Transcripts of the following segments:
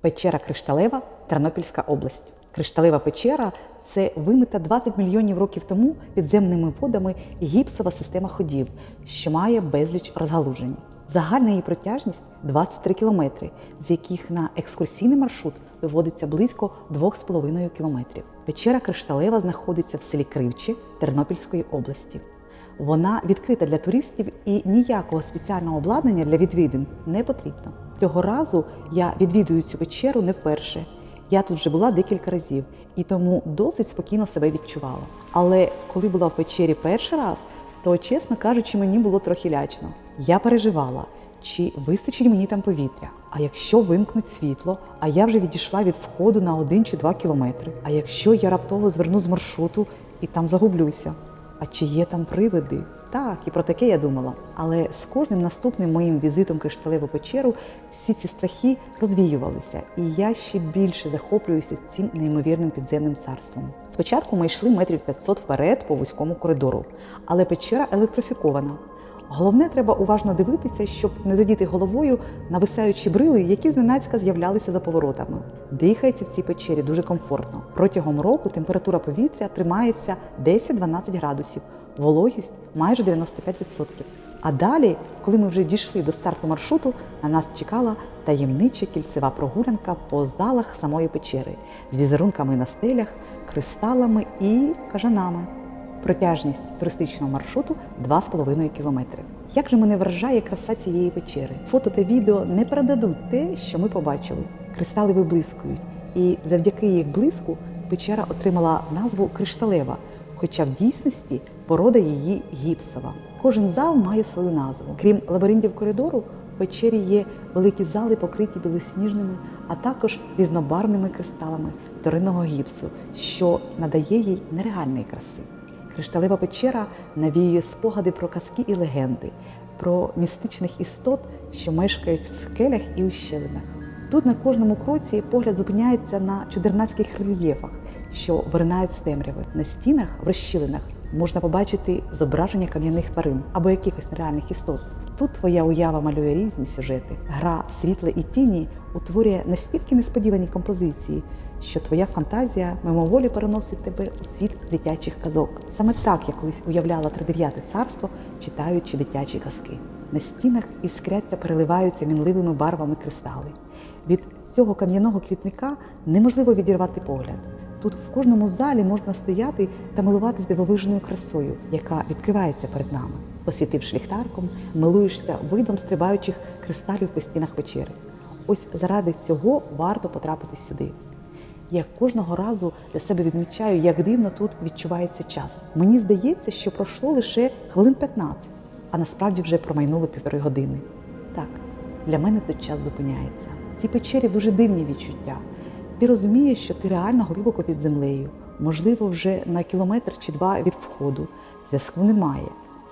Печера Кришталева, Тернопільська область. Кришталева печера це вимита 20 мільйонів років тому підземними водами гіпсова система ходів, що має безліч розгалужень. Загальна її протяжність 23 кілометри, з яких на екскурсійний маршрут виводиться близько 2,5 кілометрів. Печера Кришталева знаходиться в селі Кривчі Тернопільської області. Вона відкрита для туристів і ніякого спеціального обладнання для відвідин не потрібно. Цього разу я відвідую цю печеру не вперше. Я тут вже була декілька разів і тому досить спокійно себе відчувала. Але коли була в печері перший раз, то, чесно кажучи, мені було трохи лячно. Я переживала, чи вистачить мені там повітря. А якщо вимкнуть світло, а я вже відійшла від входу на один чи два кілометри. А якщо я раптово зверну з маршруту і там загублюся? А чи є там привиди? Так, і про таке я думала. Але з кожним наступним моїм візитом Кришталеву печеру всі ці страхи розвіювалися, і я ще більше захоплююся цим неймовірним підземним царством. Спочатку ми йшли метрів 500 вперед по вузькому коридору, але печера електрифікована. Головне, треба уважно дивитися, щоб не задіти головою нависаючі брили, які зненацька з'являлися за поворотами. Дихається в цій печері дуже комфортно. Протягом року температура повітря тримається 10-12 градусів, вологість майже 95%. А далі, коли ми вже дійшли до старту маршруту, на нас чекала таємнича кільцева прогулянка по залах самої печери з візерунками на стелях, кристалами і кажанами. Протяжність туристичного маршруту 2,5 кілометри. Як же мене вражає краса цієї печери? Фото та відео не передадуть те, що ми побачили. Кристали виблискують, і завдяки їх блиску печера отримала назву кришталева, хоча в дійсності порода її гіпсова. Кожен зал має свою назву. Крім лабіринтів коридору, в печері є великі зали, покриті білосніжними, а також різнобарвними кристалами вторинного гіпсу, що надає їй нереальної краси. Кришталева печера навіює спогади про казки і легенди, про містичних істот, що мешкають в скелях і ущелинах. Тут на кожному кроці погляд зупиняється на чудернацьких рельєфах, що виринають з темряви. На стінах в розщілинах можна побачити зображення кам'яних тварин або якихось нереальних істот. Тут твоя уява малює різні сюжети. Гра світла і тіні утворює настільки несподівані композиції, що твоя фантазія мимоволі переносить тебе у світ дитячих казок. Саме так я колись уявляла тридев'яте царство, читаючи дитячі казки. На стінах іскряться переливаються мінливими барвами кристали. Від цього кам'яного квітника неможливо відірвати погляд. Тут в кожному залі можна стояти та милуватись дивовижною красою, яка відкривається перед нами. Освітивши ліхтарком, милуєшся видом стрибаючих кристалів по стінах печери. Ось заради цього варто потрапити сюди. Я кожного разу для себе відмічаю, як дивно тут відчувається час. Мені здається, що пройшло лише хвилин 15, а насправді вже промайнуло півтори години. Так, для мене тут час зупиняється. Ці печері дуже дивні відчуття. Ти розумієш, що ти реально глибоко під землею, можливо, вже на кілометр чи два від входу. Зв'язку немає.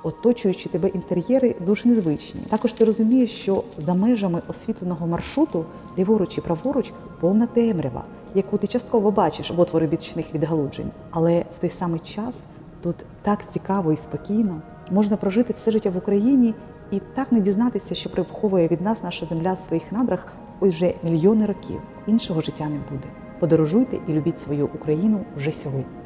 Оточуючи тебе інтер'єри дуже незвичні. Також ти розумієш, що за межами освітленого маршруту, ліворуч і праворуч, повна темрява, яку ти частково бачиш в отвори бічних відгалуджень. Але в той самий час тут так цікаво і спокійно можна прожити все життя в Україні і так не дізнатися, що приховує від нас наша земля в своїх надрах ось вже мільйони років. Іншого життя не буде. Подорожуйте і любіть свою Україну вже сьогодні.